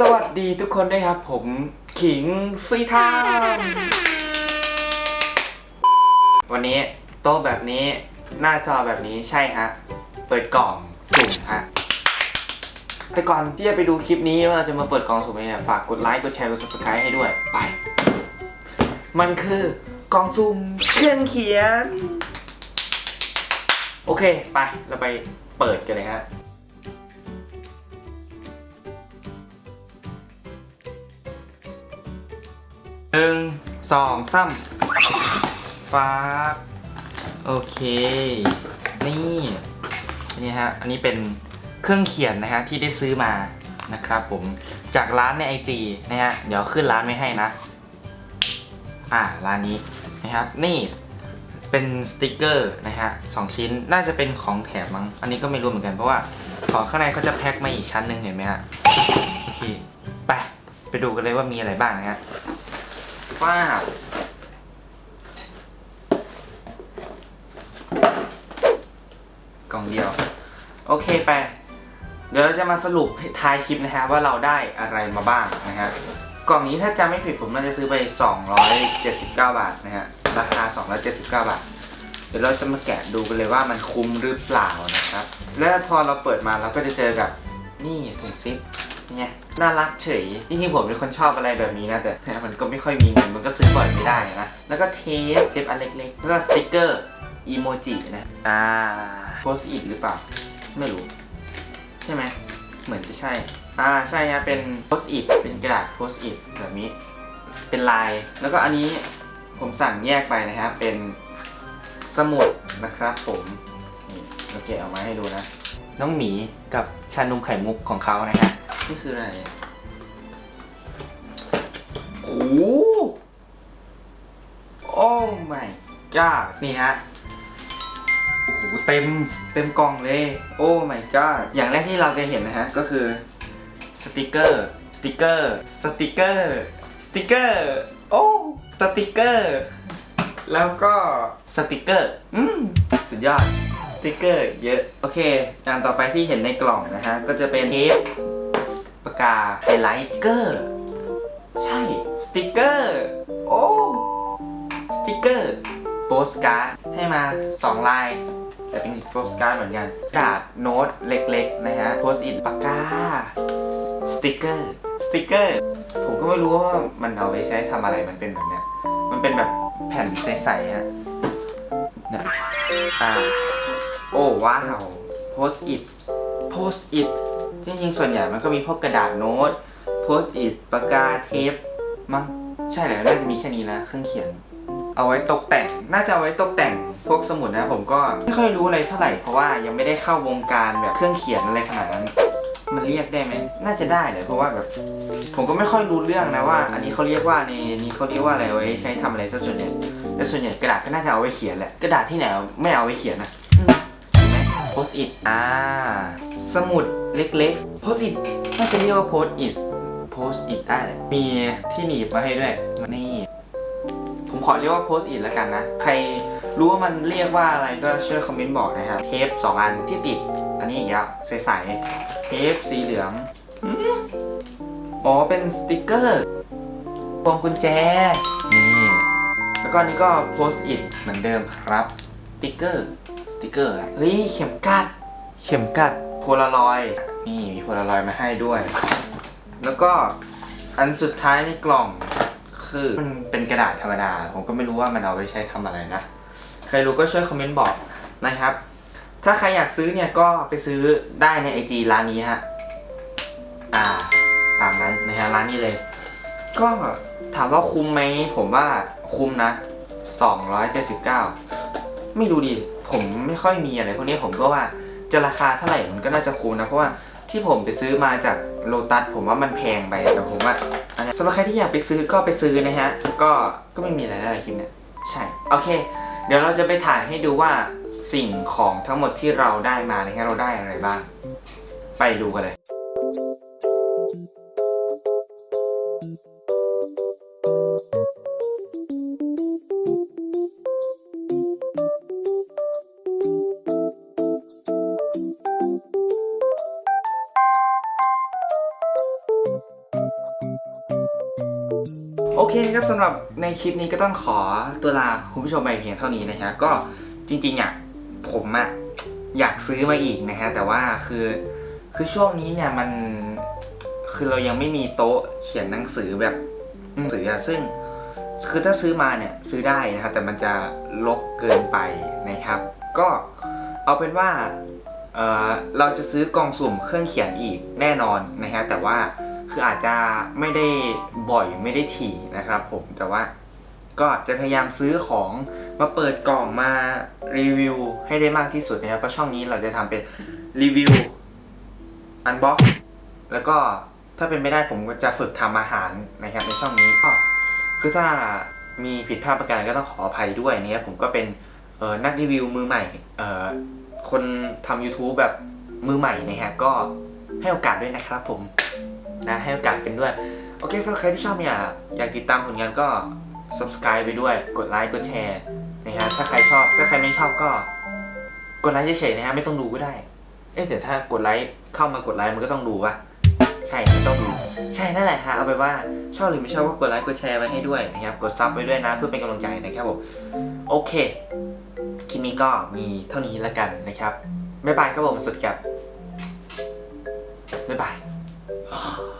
สวัสดีทุกคนด้วยครับ ผมขิงฟรีไทม์วันนี้โต๊ะแบบนี้หน้าจอแบบนี้ใช่ฮะ เปิดกล่องสุ่มฮะ แต่ก่อนที่จะไปดูคลิปนี้ว่าเราจะมาเปิดกล่องสุ่มเนี่ยฝากกดไลค์กดแชร์กด subscribe ให้ด้วยไป มันคือกล่องสุ่มเครื่องเขียน โอเคไปเราไปเปิดกันเลยฮะ หนึ่งสองสามฟ้าโอเค นี่นี่ฮะ อันนี้เป็นเครื่องเขียนนะฮะที่ได้ซื้อมานะครับผมจากร้านใน IG นะฮะ เดี๋ยวขึ้นร้านไว้ให้นะ อ่าร้านนี้นะครับ นี่เป็นสติกเกอร์นะฮะสองชิ้นน่าจะเป็นของแถมมั้ง อันนี้ก็ไม่รู้เหมือนกันเพราะว่าของข้างในเขาจะแพ็คมาอีกชั้นหนึ่งเห็นไหมฮะ โอเค ไป ไปดูกันเลยว่ามีอะไรบ้างนะฮะ ฟ้ากล่องเดียวโอเคไป เดี๋ยวเราจะมาสรุปท้ายคลิปนะฮะว่าเราได้อะไรมาบ้างนะฮะกล่องนี้ถ้าจำไม่ผิดผมน่าจะซื้อไป 279 บาทนะฮะราคา 279 บาท เดี๋ยวเราจะมาแกะดูกันเลยว่ามันคุ้มหรือเปล่านะครับ และพอเราเปิดมาเราก็จะเจอกับนี่ถุงซิป เนี่ยน่ารักเฉยจริงๆผมเป็นคนชอบอะไรแบบนี้นะแต่มันก็ไม่ค่อยมีเงินมันก็ซื้อบ่อยไม่ได้นะแล้วก็เทปเทปอันเล็กๆแล้วก็สติกเกอร์อีโมจินะอ่าโพสอิทหรือเปล่า ไม่รู้ ใช่ไหมเหมือนจะใช่ อ่าใช่ฮะเป็นโพสอิทเป็นกระดาษโพสอิทแบบนี้ เป็นลาย แล้วก็อันนี้ผมสั่งแยกไปนะครับเป็นสมุดนะครับผมนี่เราแกะออกมาให้ดูนะ น้องหมีกับชานมไข่มุกของเขานะฮะ นี่คืออะไรโอ้โหโอ้ my god นี่ฮะ โอ้โห เต็ม เต็มกล่องเลย โอ้ my god อย่างแรกที่เราจะเห็นนะฮะ ก็คือสติกเกอร์ สติกเกอร์ สติกเกอร์ สติกเกอร์ โอ้ สติกเกอร์ แล้วก็สติกเกอร์ อืม สุดยอดสติกเกอร์เยอะ โอเค อย่างต่อไปที่เห็นในกล่องนะฮะ ก็จะเป็นเทป ปากกาไฮไลท์เกอร์ ใช่ สติกเกอร์ โอ้ สติกเกอร์โปสการ์ดให้มา 2 ลาย แต่เป็นโปสการ์ดเหมือนกันกาดโน้ตเล็กๆ นะฮะโพสอินปากกา สติกเกอร์ สติกเกอร์ ผมก็ไม่รู้ว่ามันเอาไปใช้ทำอะไรมันเป็นแบบเนี้ยมันเป็นแบบแผ่นใสๆฮะเนี่ยอ่าโอ้ว้าวโพสอิทโพสอิท จริงๆส่วนใหญ่มันก็มีพวกกระดาษโน้ตโพสอิทปากกาเทปมั้งใช่แหละน่าจะมีแค่นี้นะเครื่องเขียน เอาไว้ตกแต่ง น่าจะเอาไว้ตกแต่งพวกสมุดนะผมก็ไม่ค่อยรู้อะไรเท่าไหร่เพราะว่ายังไม่ได้เข้าวงการแบบเครื่องเขียนอะไรขนาดนั้น มันเรียกได้ไหมน่าจะได้เลยเพราะว่าแบบ ผมก็ไม่ค่อยรู้เรื่องนะว่า อันนี้เขาเรียกว่าในนี้เขาเรียกว่าอะไรไว้ใช้ทำอะไรซะส่วนใหญ่แต่ส่วนใหญ่กระดาษก็น่าจะเอาไว้เขียนแหละกระดาษที่ไหนไม่เอาไว้เขียนนะ พสอิทอ่า สมุดเล็กๆโพสอิทน่าจะเรียกว่าโพสอิทโพสอิทได้เลยมีที่หนีบมาให้ด้วย นี่ ผมขอเรียกว่าโพสอิทแล้วกันนะ ใครรู้ว่ามันเรียกว่าอะไรก็ช่วยคอมเมนต์บอกนะครับ เทป2อันที่ติด อันนี้อีกแล้วใสๆเทปสีเหลืองอ๋อเป็นสติกเกอร์พวงกุญแจ นี่ แล้วก็นี้ก็โพสอิทเหมือนเดิมครับสติกเกอร์ ติกเกอร์อะไรเฮ้ยเข็มกัด เข็มกัดโพลารอยด์นี่มีโพลารอยด์มาให้ด้วย แล้วก็อันสุดท้ายในกล่องคือมันเป็นกระดาษธรรมดา ผมก็ไม่รู้ว่ามันเอาไปใช้ทำอะไรนะ ใครรู้ก็ช่วยคอมเมนต์บอกนะครับ ถ้าใครอยากซื้อเนี่ยก็ไปซื้อได้ใน IG ร้านนี้ฮะ อ่า ตามนั้นนะฮะร้านนี้เลย ก็ถามว่าคุ้มไหมผมว่าคุ้มนะ 279 ไม่รู้ดิผมไม่ค่อยมีอะไรพวกนี้ผมก็ว่าจะราคาเท่าไหร่มันก็น่าจะคุ้มนะเพราะว่าที่ผมไปซื้อมาจากโลตัสผมว่ามันแพงไปแต่ผมว่าอันนี้สำหรับใครที่อยากไปซื้อก็ไปซื้อนะฮะ ก็ก็ไม่มีอะไรแล้วในคลิปเนี้ยใช่โอเค เดี๋ยวเราจะไปถ่ายให้ดูว่าสิ่งของทั้งหมดที่เราได้มานะฮะเราได้อะไรบ้าง ไปดูกันเลย โอเคครับสำหรับในคลิปนี้ก็ต้องขอตัวลาคุณผู้ชมไปเพียงเท่านี้นะฮะก็จริงๆอะผมอะอยากซื้อมาอีกนะฮะแต่ว่าคือคือช่วงนี้เนี่ยมันคือเรายังไม่มีโต๊ะเขียนหนังสือแบบหนังสืออะซึ่งคือถ้าซื้อมาเนี่ยซื้อได้นะครับแต่มันจะลกเกินไปนะครับ ก็เอาเป็นว่าเเราจะซื้อกองสุ่มเครื่องเขียนอีกแน่นอนนะฮะแต่ว่า คืออาจจะไม่ได้บ่อยไม่ได้ถี่นะครับผมแต่ว่าก็จะพยายามซื้อของมาเปิดกล่องมารีวิวให้ได้มากที่สุดนะครับเพราะช่องนี้เราจะทำเป็นรีวิวอันบ็อกแล้วก็ถ้าเป็นไม่ได้ผมก็จะฝึกทำอาหารนะครับในช่องนี้ก็คือถ้ามีผิดพลาดประการก็ต้องขออภัยด้วยนะครับผมก็เป็นนักรีวิวมือใหม่เคนทำ YouTube แบบมือใหม่นะฮะก็ให้โอกาสด้วยนะครับผม นะให้โอกาสกันด้วย โอเคสำหรับใครที่ชอบเนี่ยอยากติดตามผลงานก็ subscribe ไปด้วยกดไลค์กดแชร์นะครับถ้าใครชอบถ้าใครไม่ชอบก็ กดไลค์เฉยๆนะฮะไม่ต้องดูก็ได้ เอ๊ะแต่ถ้ากดไลค์เข้ามากดไลค์มันก็ต้องดูวะใช่ไม่ต้องดูใช่นั่นแหละฮะเอาไปว่าชอบหรือไม่ชอบก็กดไลค์กดแชร์ไว้ให้ด้วยนะครับกดซับไว้ด้วยนะเพื่อเป็นกำลังใจนะครับผมโอเคคลิปนี้ก็มีเท่านี้แล้วกันนะครับบ๊ายบายครับผมสวัสดีครับบ๊ายบาย 啊。